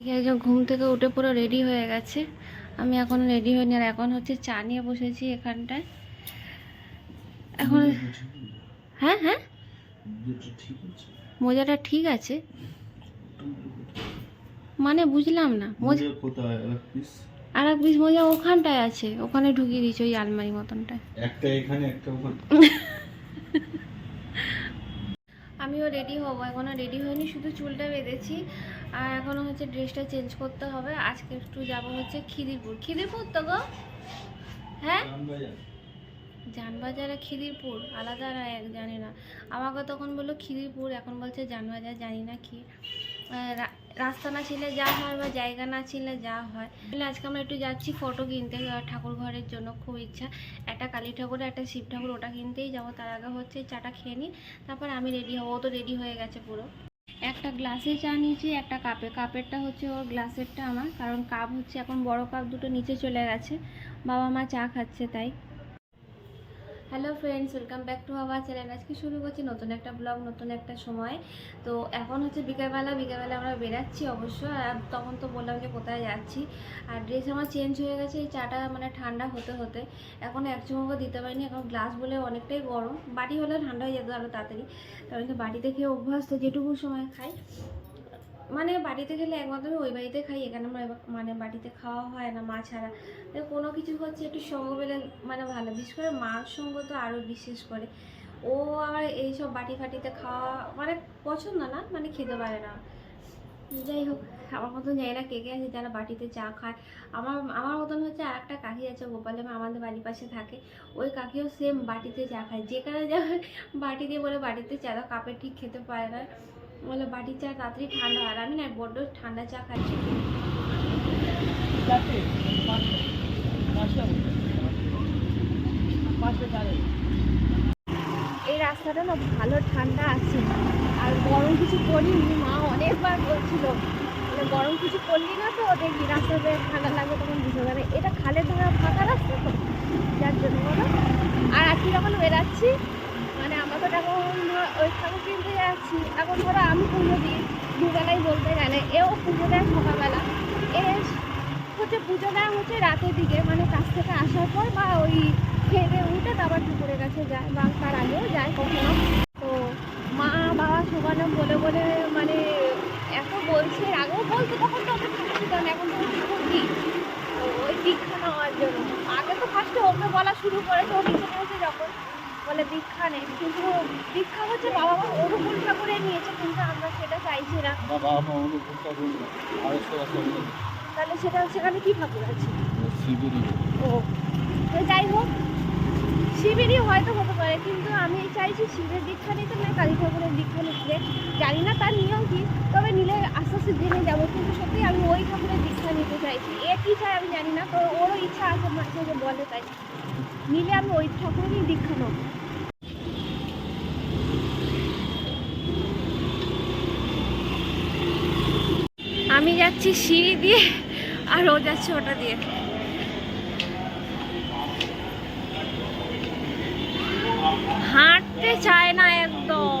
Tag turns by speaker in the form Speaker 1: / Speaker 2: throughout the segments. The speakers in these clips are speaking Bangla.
Speaker 1: একজন ঘুম থেকে উঠে পুরো রেডি হয়ে গেছে। আমি এখন রেডি হইনি আর এখন হচ্ছে চা নিয়ে বসেছি এখানটায়। এখন হ্যাঁ হ্যাঁ। মোজাটা ঠিক আছে। মানে বুঝলাম না। মোজা আর এক পিস মোজা ওখানটায় আছে। ওখানে ঢুকিয়ে দিয়েছে ওই আলমারি মতনটায়।
Speaker 2: একটা এখানে একটা ওখানে।
Speaker 1: আমিও রেডি হব। এখনও রেডি হয়নি শুধু চুলটা বেঁধেছি। আর এখনও হচ্ছে ড্রেসটা চেঞ্জ করতে হবে। আজকে একটু যাব হচ্ছে খিদিরপুর। খিদিরপুর তো গো? হ্যাঁ। জানবাজার আর খিদিরপুর? আলাদা আর এক জানি না। আমাকে তখন বলল খিদিরপুর এখন বলছে জানবাজার জানি না কি। রাস্তা না ছিলে যা হয় বা জায়গা না ছিলে যা হয়। তাহলে আজকে আমরা একটু যাচ্ছি ফটো কিনতে ঠাকুর ঘরের জন্য খুব ইচ্ছা। একটা কালী ঠাকুর একটা শিব ঠাকুর ওটা কিনতেই যাব। তার আগে হচ্ছে চাটা খেয়ে নিই তারপর আমি রেডি হব। ও তো রেডি হয়ে গেছে পুরো। একটা গ্লাসে চা নিয়েছি, একটা কাপে। কাপেরটা হচ্ছে ওর গ্লাসেরটা আমার, কারণ কাপ হচ্ছে এখন বড় কাপ দুটো নিচে চলে গেছে। বাবা মা চা খাচ্ছে তাই। Hello friends welcome back to our channel আজকে শুরু করছি নতুন একটা ব্লগ নতুন একটা সময়। তো এখন হচ্ছে বিকালবেলা বিকালবেলা আমরা বেরাচ্ছি অবশ্য আর তখন তো বললাম যে কোথায় যাচ্ছি। আর ড্রেস আমার চেঞ্জ হয়ে গেছে, এই চাটা মানে ঠান্ডা হতে হতে। এখন এক চুমুকও দিতে পারিনি, এখন গ্লাস বলে অনেকটাই গরম। বাটি হলে ঠান্ডা হয়ে যেত আরও তাড়াতাড়ি। কারণ কি বাটিতে খেয়ে অভ্যাস তো যেটুকু সময় খাই। মানে বাড়িতে গেলে একমাত্র ওই বাড়িতে খাই, এখানে আমার মানে বাড়িতে খাওয়া হয় না, মা ছাড়া। কোনো কিছু হচ্ছে একটু সঙ্গ পেলে মানে ভালো। বিশেষ করে মার সঙ্গ তো আরও বিশেষ করে। ও আবার এইসব বাটি ফাটিতে খাওয়া মানে পছন্দ না মানে খেতে পারে না। যাই হোক, আমার মতন জানি না কে কে আছে যারা বাটিতে চা খায়। আমার আমার মতন হচ্ছে আর একটা কাকি আছে, গোপালে আমাদের বাড়ির পাশে থাকে। ওই কাকিও সেম বাটিতে চা খায়। যেখানে যাবে বাটি দিয়ে বলে বাটিতে চা কাপে ঠিক খেতে পারে না। বলে বাটির চা তাড়াতাড়ি ঠান্ডা আর আমি না বড্ড ঠান্ডা চা খাচ্ছি। এই রাস্তাটা না ভালো ঠান্ডা আছে। আর গরম কিছু করিনি মা অনেকবার বলছিল। মানে গরম কিছু করলি না তো? দেখবি রাস্তাতে ঠান্ডা লাগবে তখন বুঝতে পারে এটা খালের ধারা ফাঁকা রাস্তা তো? যার জন্য বলো। আর আজকে যখন বেরাচ্ছি আমরা এখন ওই ঠাকুর কিনতে যাচ্ছি। এখন ধরো আমি পুজো দিই, দুবেলাই বলতে গেলে। এও পুজো দেয় সকালবেলা। এ হচ্ছে পুজো দেয় হচ্ছে রাতের দিকে মানে কাছ থেকে আসার পর বা ওই খেয়ে উঠে তারপর ঠাকুরের কাছে যায় বা তার আগেও যায় কখনো। তো মা, বাবা সবানো বলে বলে মানে এত বলছে, আগেও বলতো তখন তো ওকে ঠাকুর এখন তো ঠাকুর দিই। ওই দীক্ষা নেওয়ার জন্য। আগে তো ফার্স্টে ওকে বলা শুরু করেছে, ও নিচে নেমেছে যখন। বলে দীক্ষা নেই। কিন্তু দীক্ষা হচ্ছে বাবা মা অনুকূল ঠাকুরে নিয়েছে কিন্তু আমরা সেটা চাইছি না।
Speaker 2: বাবা মা।
Speaker 1: তাহলে সেটা সেখানে কি ঠাকুর আছে? ও তো যাই হোক শিবিরই হয়তো হতে পারে কিন্তু আমি চাইছি শিবের দীক্ষা নিতে না কালী ঠাকুরের দীক্ষা নিতে। জানি না তার নিয়ম কি তবে নিলে আস্তে আস্তে জেনে যাব কিন্তু সত্যি আমি ওই ঠাকুরের দীক্ষা নিতে চাইছি। এ কী চাই আমি জানি না তো ওরও ইচ্ছা আছে মাঝে মাঝে বলে তাই। নিলে আমি ওই ঠাকুরেরই দীক্ষা নেব। আমি যাচ্ছি সিঁড়ি দিয়ে আর ও যাচ্ছে ওটা দিয়ে। হাঁটতে চায় না একদম।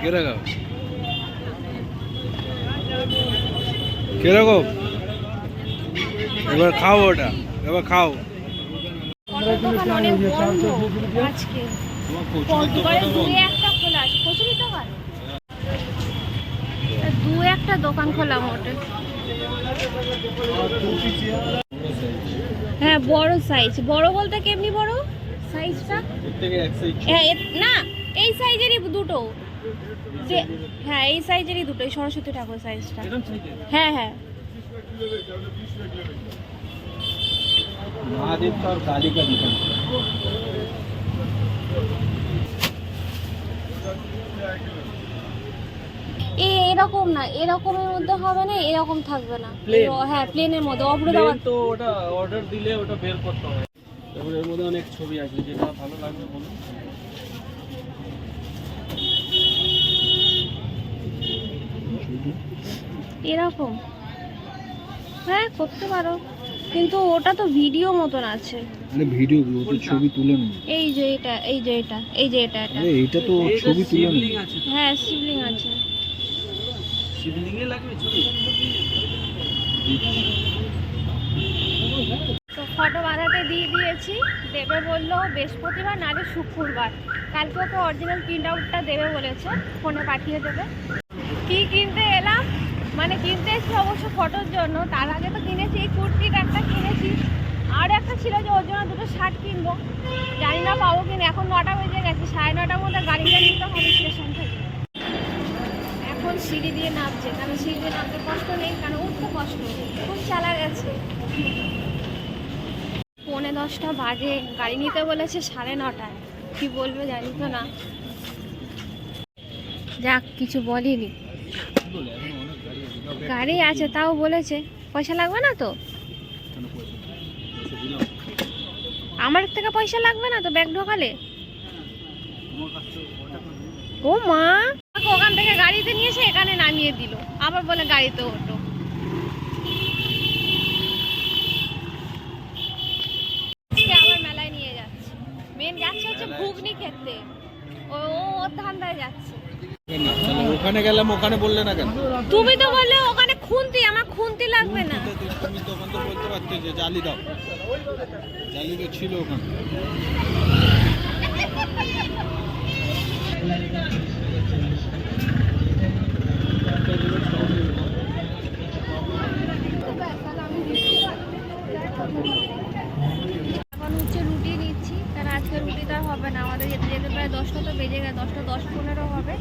Speaker 2: কীরকম? কীরকম? এবার খাও ওটা এবার খাও।
Speaker 1: দু একটা খোলা দোকান দু একটা দোকান খোলা মোটে হ্যাঁ বড় সাইজ বড় বলতে কেমনি বড়? সাইজটা
Speaker 2: প্রত্যেকে এক সাইজ
Speaker 1: হ্যাঁ এ- না এই সাইজেরই দুটো। যে হ্যাঁ এই সাইজেরই দুটো এই সরস্বতী ঠাকুর সাইজটা হ্যাঁ হ্যাঁ
Speaker 2: महादेव का और काली का दुकान
Speaker 1: এ এরকম না এরকমের মধ্যে হবে না এরকম থাকবে না
Speaker 2: Plain?
Speaker 1: এ- হ্যাঁ প্লেনের মধ্যে অভ্র
Speaker 2: Plain তো ওটা অর্ডার দিলে ওটা বের করতে হয় তারপরে এর মধ্যে অনেক ছবি আছে যেটা ভালো লাগবে বলুন
Speaker 1: এরকম। হ্যাঁ করতে পারো। কিন্তু ওটা তো ভিডিও মতন আছে।
Speaker 3: আরে ভিডিও ও তো ছবি তুলে নেবে।
Speaker 1: এই যে এটা এই যে এটা এই যে এটা এটা।
Speaker 3: এইটা তো ছবি তুলে
Speaker 2: শিবলিং আছে।
Speaker 1: হ্যাঁ শিবলিং আছে।
Speaker 2: শিবলিং এ লাগবে ছবি?
Speaker 1: তো ফটো বাঁধাতে দিয়ে দিয়েছি। দেবে বলল বৃহস্পতিবার নাহলে শুক্রবার। কালকে ওকে অরিজিনাল প্রিন্ট আউটটা দেবে বলেছে ফোনে পাঠিয়ে দেবে। কি কিনতে মানে কিনতে এসেছি অবশ্য ফটোর জন্য। তার আগে তো কিনেছি, এই কুর্তিটা একটা কিনেছি। আর একটা ছিল যে ওর জন্য দুটো শার্ট কিনবো। জানি না পাবো কিনা, এখন নটা বেজে গেছে, সাড়ে নটার মধ্যে গাড়িটা নিতে হবে স্টেশন থেকে। এখন সিঁড়ি দিয়ে নামছে, কারণ সিঁড়ি দিয়ে নামতে কষ্ট নেই, কারণ উঠতে কষ্ট, খুব চালা গেছে। পৌনে দশটা বাজে, গাড়ি নিতে বলেছে সাড়ে নটায়। কি বলবে জানি তো না। যাক, কিছু বলিনি। গাড়ি আছে, তাও বলেছে। পয়সা লাগবে না তো? আমার থেকে পয়সা লাগবে না তো ব্যাগ ঢোকালে? ও মা! ওখান থেকে গাড়িতে নিয়ে এসে এখানে নামিয়ে দিল। আবার বলে গাড়িতে ওঠো আজকে আবার মেলায় নিয়ে যাচ্ছে মেন যাচ্ছে হচ্ছে ঘুগনি খেতে ও ও ওর ধান্দায় যাচ্ছে
Speaker 3: ওখানে গেলাম ওখানে বললে না কেন?
Speaker 1: তুমি তো বললে ওখানে খুনতি আমার খুনতি লাগবে না।
Speaker 3: তুমি তো তো বলতে পারতে যে জালি দাও। জালি তো ছিল ওখানে
Speaker 1: এখন হচ্ছে রুটি নিচ্ছি কারণ আজকে রুটিটা আর হবে না আমাদের যেতে যেতে প্রায় দশটা তো বেজে গেছে দশটা দশ পনেরো হবে।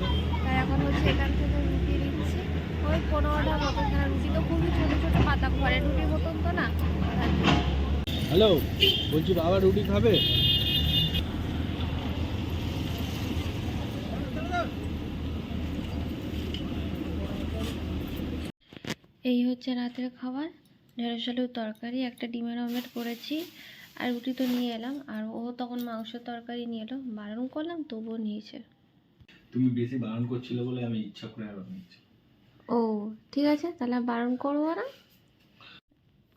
Speaker 1: তাই এখন হচ্ছে এখান থেকে রুটি নিচ্ছি। ওই পনেরোটা মতন কেন রুটি তো খুবই ছোটো ছোটো পাতা ঘরের রুটির মতন তো না।
Speaker 3: হ্যালো বলছি বাবা রুটি খাবে?
Speaker 1: এই হচ্ছে রাতের খাবার। ঢেঁড়স আলুর তরকারি একটা ডিমের অমলেট করেছি। আর রুটি তো নিয়ে এলাম আর ও তখন মাংসের তরকারি নিয়ে এলো বারণ করলাম তবুও নিয়েছে।
Speaker 3: তুমি বেশি বারণ করছিলে বলে আমি ইচ্ছা করে আর নিচ্ছি
Speaker 1: ও ঠিক আছে তাহলে বারণ করব না?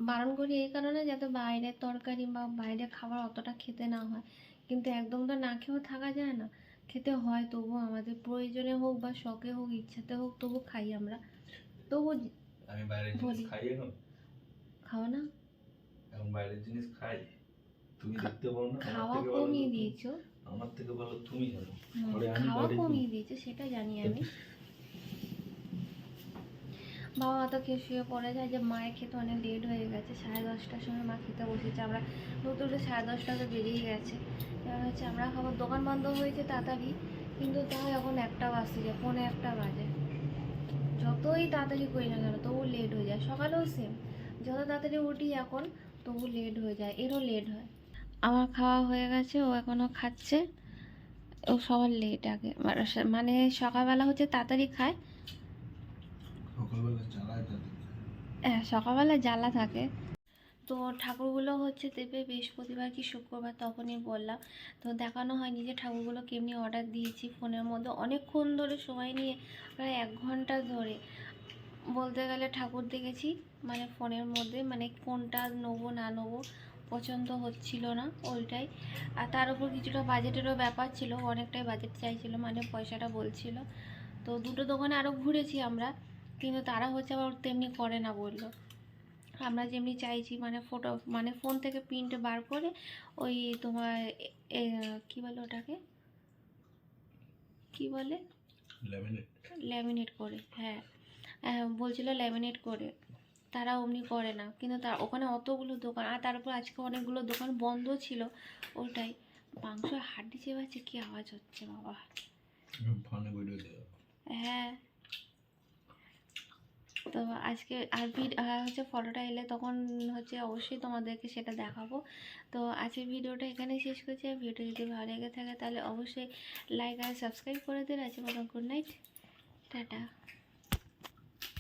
Speaker 1: বারণ করি এই কারণে যাতে বাইরের তরকারি বা বাইরের খাবার অতটা খেতে না হয়। কিন্তু একদম তো না খেয়েও থাকা যায় না। খেতে হয় তবু আমাদের প্রয়োজনে হোক বা শখে হোক ইচ্ছাতে হোক তবু খাই আমরা। তবু
Speaker 3: আমি বাইরের
Speaker 1: জিনিস বলি।
Speaker 3: খাই এখন
Speaker 1: খাও না।
Speaker 3: এখন বাইরের জিনিস খাই। তুমি দেখতে পারো না
Speaker 1: খাওয়া কমিয়ে দিয়েছ।
Speaker 3: আমার থেকে ভালো তুমি জানো।
Speaker 1: খাওয়া কমিয়ে দিয়েছে সেটা জানি আমি। বাবা তো খেয়ে শুয়ে পড়ে যায় যে মায়ের খেতে অনেক লেট হয়ে গেছে সাড়ে দশটার সময় মা খেতে বসেছে আমরা নতুন সাড়ে দশটা তো বেরিয়ে গেছে। এবার হচ্ছে আমরা খাবার দোকান বন্ধ হয়েছে তাড়াতাড়ি কিন্তু তাও এখন একটা বাজে যায় পৌনে একটা বাজে। যতই তাড়াতাড়ি করি না কেন তবু লেট হয়ে যায় সকালেও সেম যত তাড়াতাড়ি উঠি এখন তবু লেট হয়ে যায় এরও লেট হয়। আমার খাওয়া হয়ে গেছে ও এখনও খাচ্ছে। ও সবার লেট আগে। মানে- মানে সকালবেলা হচ্ছে তাড়াতাড়ি খায়। হ্যাঁ সকালবেলা জ্বালা থাকে। তো ঠাকুরগুলো হচ্ছে দেবে বৃহস্পতিবার কি শুক্রবার তখনই বললাম। তো দেখানো হয়নি যে ঠাকুরগুলো কেমনি অর্ডার দিয়েছি ফোনের মধ্যে। অনেকক্ষণ ধরে সময় নিয়ে প্রায় এক ঘণ্টা ধরে। বলতে গেলে ঠাকুর দেখেছি মানে ফোনের মধ্যে মানে কোনটা নেব না নেব। পছন্দ হচ্ছিল না ওইটাই। আর তার উপর কিছুটা বাজেটেরও ব্যাপার ছিল অনেকটাই বাজেট চাইছিল মানে পয়সাটা বলছিল। তো দুটো দোকানে আরও ঘুরেছি আমরা কিন্তু তারা হচ্ছে আবার তেমনি করে না বলল। আমরা যেমনি চাইছি মানে ফটো মানে ফোন থেকে প্রিন্ট বার করে ওই তোমার কি বলে ওটাকে? কি বলে?
Speaker 3: লেমিনেট
Speaker 1: ল্যামিনেট করে হ্যাঁ। হ্যাঁ বলছিল ল্যামিনেট করে। তারা অমনি করে না। কিন্তু তার ওখানে অতগুলো দোকান আর তারপর আজকে অনেকগুলো দোকান বন্ধ ছিল। ওটাই। মাংস হাড্ডি চেবাচ্ছে কি আওয়াজ হচ্ছে বাবা।
Speaker 3: ভিডিও
Speaker 1: হ্যাঁ। তো আজকে আর ভিড হচ্ছে ফটোটা এলে তখন হচ্ছে অবশ্যই তোমাদেরকে সেটা দেখাবো। তো আজকে ভিডিওটা এখানে শেষ করছি। আর ভিডিও যদি ভালো লেগে থাকে তাহলে অবশ্যই লাইক আর সাবস্ক্রাইব করে দিন আজকে মতন গুড নাইট টাটা।